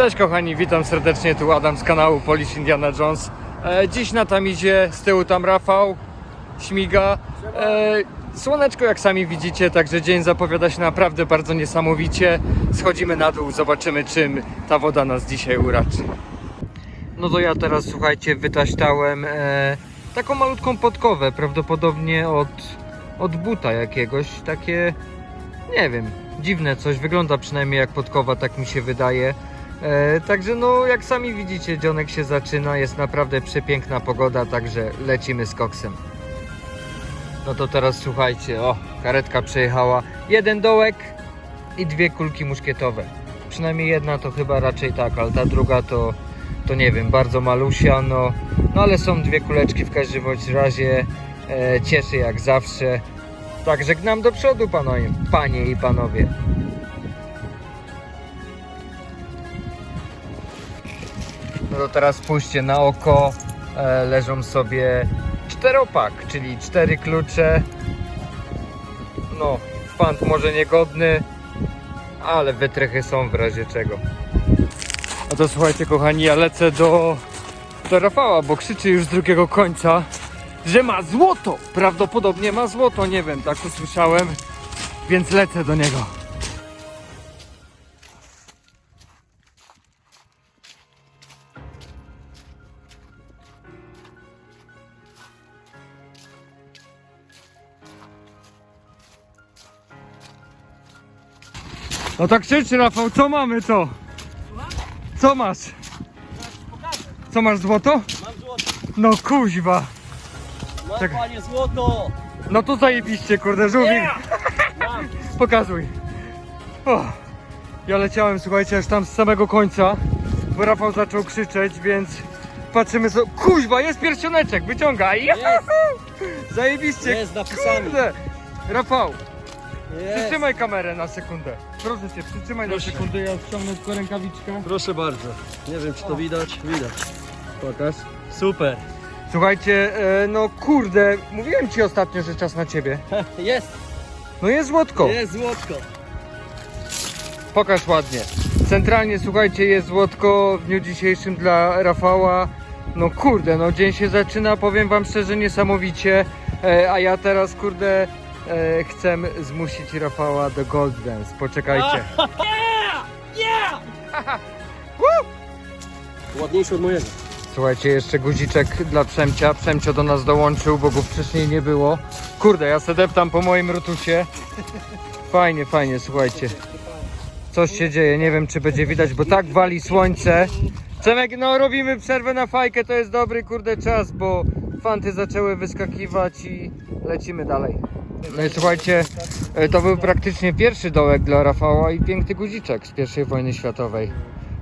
Cześć kochani, witam serdecznie, tu Adam z kanału Polish Indiana Jones. E, dziś na tam idzie, z tyłu tam Rafał, śmiga. E, słoneczko jak sami widzicie, także dzień zapowiada się naprawdę bardzo niesamowicie. Schodzimy na dół, zobaczymy czym ta woda nas dzisiaj uraczy. No to ja teraz słuchajcie, wytaśtałem e, taką malutką podkowę, prawdopodobnie od, od buta jakiegoś, takie nie wiem, dziwne coś, wygląda przynajmniej jak podkowa, tak mi się wydaje. E, także no, jak sami widzicie, dzionek się zaczyna, jest naprawdę przepiękna pogoda, także lecimy z koksem. No to teraz słuchajcie, o, karetka przejechała, jeden dołek i dwie kulki muszkietowe. Przynajmniej jedna to chyba raczej tak, ale ta druga to, to nie wiem, bardzo malusia, no, no ale są dwie kuleczki w każdym razie, e, cieszy jak zawsze. Także gnam do przodu, panowie, panie i panowie. No to teraz spójrzcie na oko. E, leżą sobie czteropak, czyli cztery klucze. No, fant może niegodny, ale wytrychy są w razie czego. No to słuchajcie, kochani, ja lecę do, do Rafała, bo krzyczy już z drugiego końca, że ma złoto. Prawdopodobnie ma złoto, nie wiem, tak usłyszałem, więc lecę do niego. No tak krzyczy Rafał, co mamy to? Co masz? Co masz złoto? Mam złoto. No kuźwa. Mam Czekaj. panie złoto. No to zajebiście, kurde, żółwik. Mam. Pokazuj. O, ja leciałem, słuchajcie, aż tam z samego końca, bo Rafał zaczął krzyczeć, więc patrzymy co... Kuźwa, jest pierścioneczek, wyciągaj. Jest. Zajebiście. Jest z napisami. Kurde. Rafał. Przytrzymaj kamerę na sekundę. Proszę cię, przytrzymaj Proszę. na sekundę, ja ściągnę tylko rękawiczkę. Proszę bardzo. Nie wiem czy to widać. Widać. Pokaż. Super. Słuchajcie, e, no kurde, mówiłem ci ostatnio, że czas na ciebie. Jest. No jest złotko. Jest złotko. Pokaż ładnie. Centralnie, słuchajcie, jest złotko w dniu dzisiejszym dla Rafała. No kurde, no dzień się zaczyna, powiem wam szczerze, niesamowicie. E, a ja teraz, kurde, e, chcę zmusić Rafała do Gold Dance. Poczekajcie. Ładniejszy od mojego. Słuchajcie, jeszcze guziczek dla Przemcia. Przemcio do nas dołączył, bo go wcześniej nie było. Kurde, ja se deptam po moim rotusie. Fajnie, fajnie, słuchajcie. Coś się dzieje, nie wiem czy będzie widać, bo tak wali słońce. Przemek, no robimy przerwę na fajkę, to jest dobry kurde czas, bo fanty zaczęły wyskakiwać i lecimy dalej. No i słuchajcie, e, to był praktycznie pierwszy dołek dla Rafała i piękny guziczek z pierwszej wojny światowej.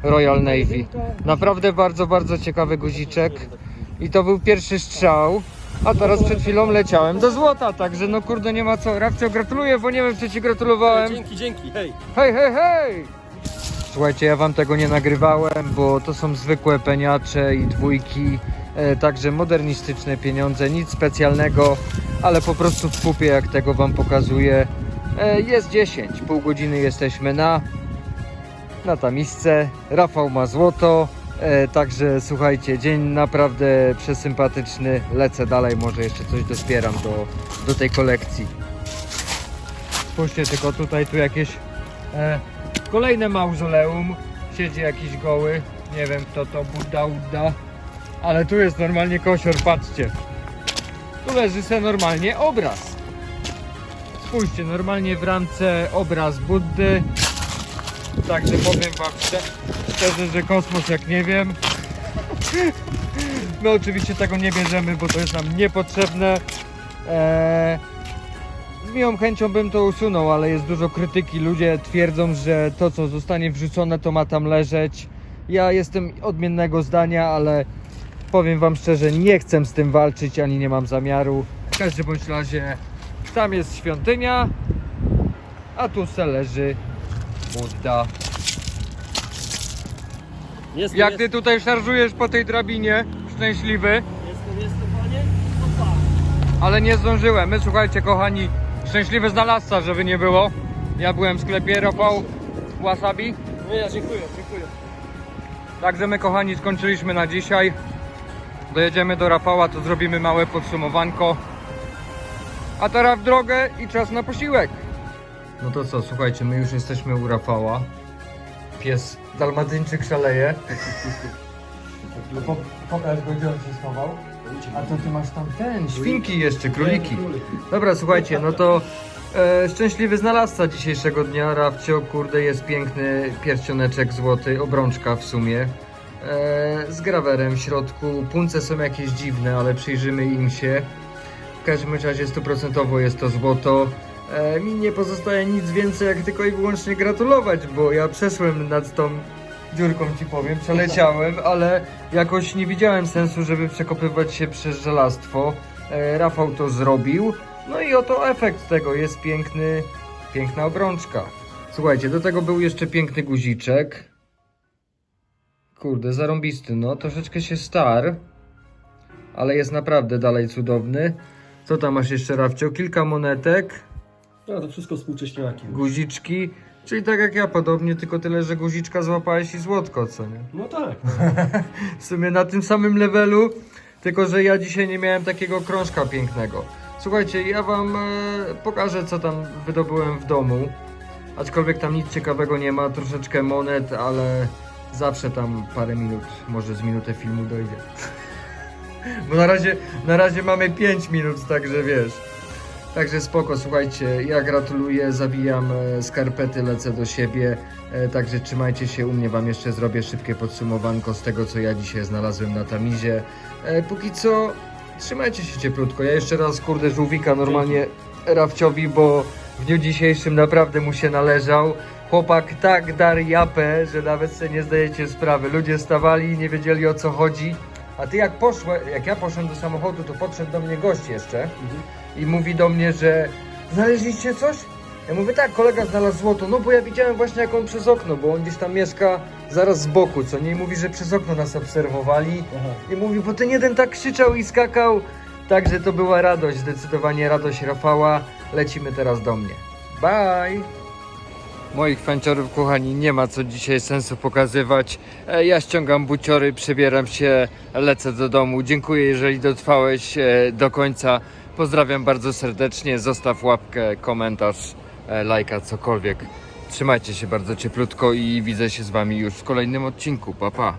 Royal Navy. Naprawdę bardzo, bardzo ciekawy guziczek. I to był pierwszy strzał. A teraz przed chwilą leciałem do złota, także no kurde nie ma co. Rafcio gratuluję, bo nie wiem czy ci gratulowałem. Dzięki, dzięki. Hej. Hej, hej, hej! Słuchajcie, ja wam tego nie nagrywałem, bo to są zwykłe peniacze i dwójki, także modernistyczne pieniądze, nic specjalnego, ale po prostu w pupie, jak tego wam pokazuję. E, jest 10, pół godziny jesteśmy na, na tamisce. Rafał ma złoto, e, także słuchajcie, dzień naprawdę przesympatyczny. Lecę dalej, może jeszcze coś dozbieram do, do tej kolekcji. Spójrzcie tylko tutaj, tu jakieś e, kolejne mauzoleum. Siedzi jakiś goły. Nie wiem kto to, Budda, Udda. Ale tu jest normalnie kosior, patrzcie. Tu leży se normalnie obraz. Spójrzcie, normalnie w ramce obraz Buddy. Także powiem wam szczerze, że kosmos jak nie wiem. My oczywiście tego nie bierzemy, bo to jest nam niepotrzebne. Eee, z miłą chęcią bym to usunął, ale jest dużo krytyki. Ludzie twierdzą, że to co zostanie wrzucone to ma tam leżeć. Ja jestem odmiennego zdania, ale powiem wam szczerze, nie chcę z tym walczyć, ani nie mam zamiaru. W każdym bądź razie tam jest świątynia, a tu se leży Budda. Jestem, Jak jestem, ty tutaj szarżujesz po tej drabinie, szczęśliwy, jestem, jestem panie. Opa. ale nie zdążyłem. My słuchajcie kochani, szczęśliwy znalazca, żeby nie było. Ja byłem w sklepie Rafał Wasabi. No ja dziękuję, dziękuję. Także my kochani skończyliśmy na dzisiaj. Dojedziemy do Rafała, to zrobimy małe podsumowanko. A teraz w drogę i czas na posiłek. No to co, słuchajcie, my już jesteśmy u Rafała. Pies dalmatyńczyk szaleje. No po, pokaż go, gdzie on się schował. A to ty masz tam ten, świnki jeszcze, króliki. Dobra, słuchajcie, no to e, szczęśliwy znalazca dzisiejszego dnia. Rafcio, kurde, jest piękny pierścioneczek złoty, obrączka w sumie. E, z grawerem w środku. Punce są jakieś dziwne, ale przyjrzymy im się. W każdym razie stuprocentowo jest to złoto. E, mi nie pozostaje nic więcej, jak tylko i wyłącznie gratulować, bo ja przeszłem nad tą dziurką ci powiem, przeleciałem, ale jakoś nie widziałem sensu, żeby przekopywać się przez żelastwo. E, Rafał to zrobił. No i oto efekt tego jest piękny, piękna obrączka. Słuchajcie, do tego był jeszcze piękny guziczek. Kurde, zarąbisty, no troszeczkę się star, ale jest naprawdę dalej cudowny. Co tam masz jeszcze, Rafcio? Kilka monetek, No to wszystko współcześniaki. guziczki, czyli tak jak ja podobnie, tylko tyle, że guziczka złapałeś i złotko, co nie? No tak. w sumie na tym samym levelu, tylko że ja dzisiaj nie miałem takiego krążka pięknego. Słuchajcie, ja wam e, pokażę co tam wydobyłem w domu. Aczkolwiek tam nic ciekawego nie ma, troszeczkę monet, ale zawsze tam parę minut, może z minutę filmu dojdzie. Bo na razie, na razie mamy 5 minut, także wiesz. Także spoko, słuchajcie, ja gratuluję, zawijam e, skarpety, lecę do siebie, e, także trzymajcie się, u mnie wam jeszcze zrobię szybkie podsumowanko z tego, co ja dzisiaj znalazłem na Tamizie. E, póki co, trzymajcie się cieplutko, ja jeszcze raz, kurde, żółwika normalnie Rafciowi, bo w dniu dzisiejszym naprawdę mu się należał. Chłopak tak dar japę, że nawet sobie nie zdajecie sprawy. Ludzie stawali, nie wiedzieli o co chodzi. A ty jak poszłe, jak ja poszedłem do samochodu, to podszedł do mnie gość jeszcze i mówi do mnie, że znaleźliście coś? Ja mówię tak, kolega znalazł złoto, no bo ja widziałem właśnie jak on przez okno, bo on gdzieś tam mieszka zaraz z boku, co nie? I mówi, że przez okno nas obserwowali Aha. i mówi, bo ten jeden tak krzyczał i skakał. Także to była radość, zdecydowanie radość Rafała. Lecimy teraz do mnie. Bye! Moich fanciorów, kochani, nie ma co dzisiaj sensu pokazywać. E, Ja ściągam buciory, przebieram się, lecę do domu. Dziękuję, jeżeli dotrwałeś e, do końca. Pozdrawiam bardzo serdecznie. Zostaw łapkę, komentarz, e, lajka, cokolwiek. Trzymajcie się bardzo cieplutko i widzę się z Wami już w kolejnym odcinku. Pa, pa.